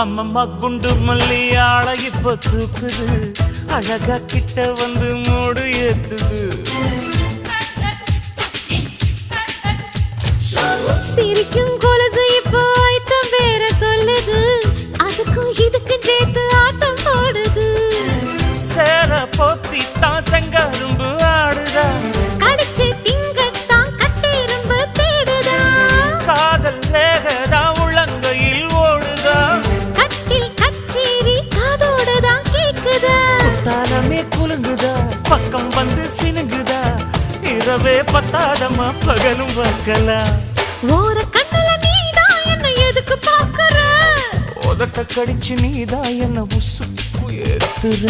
அம்மம்மா குண்டு மல்லி ஆளை இப்ப தூக்குது அழகா கிட்ட வந்து மூடு ஏத்துது. சிரிக்கும் கொலுசு இப்போ ஐத்தம் வேற சொல்லுது. அதுக்கும் இதுக்கும் சேர்த்து ஆட்டம் போடுது. சேர போத்தி தான் செங்கரும்பு. குலுங்குதா? பக்கம் வந்து சினுங்குதா? இரவே பத்தாதமா பகலும் பார்க்கலாம் ஓர கண்ணுல நீதான் என்ன எதுக்கு பாக்குற உதட்ட கடிச்சு நீதான் என்ன உசுப்பு ஏத்துற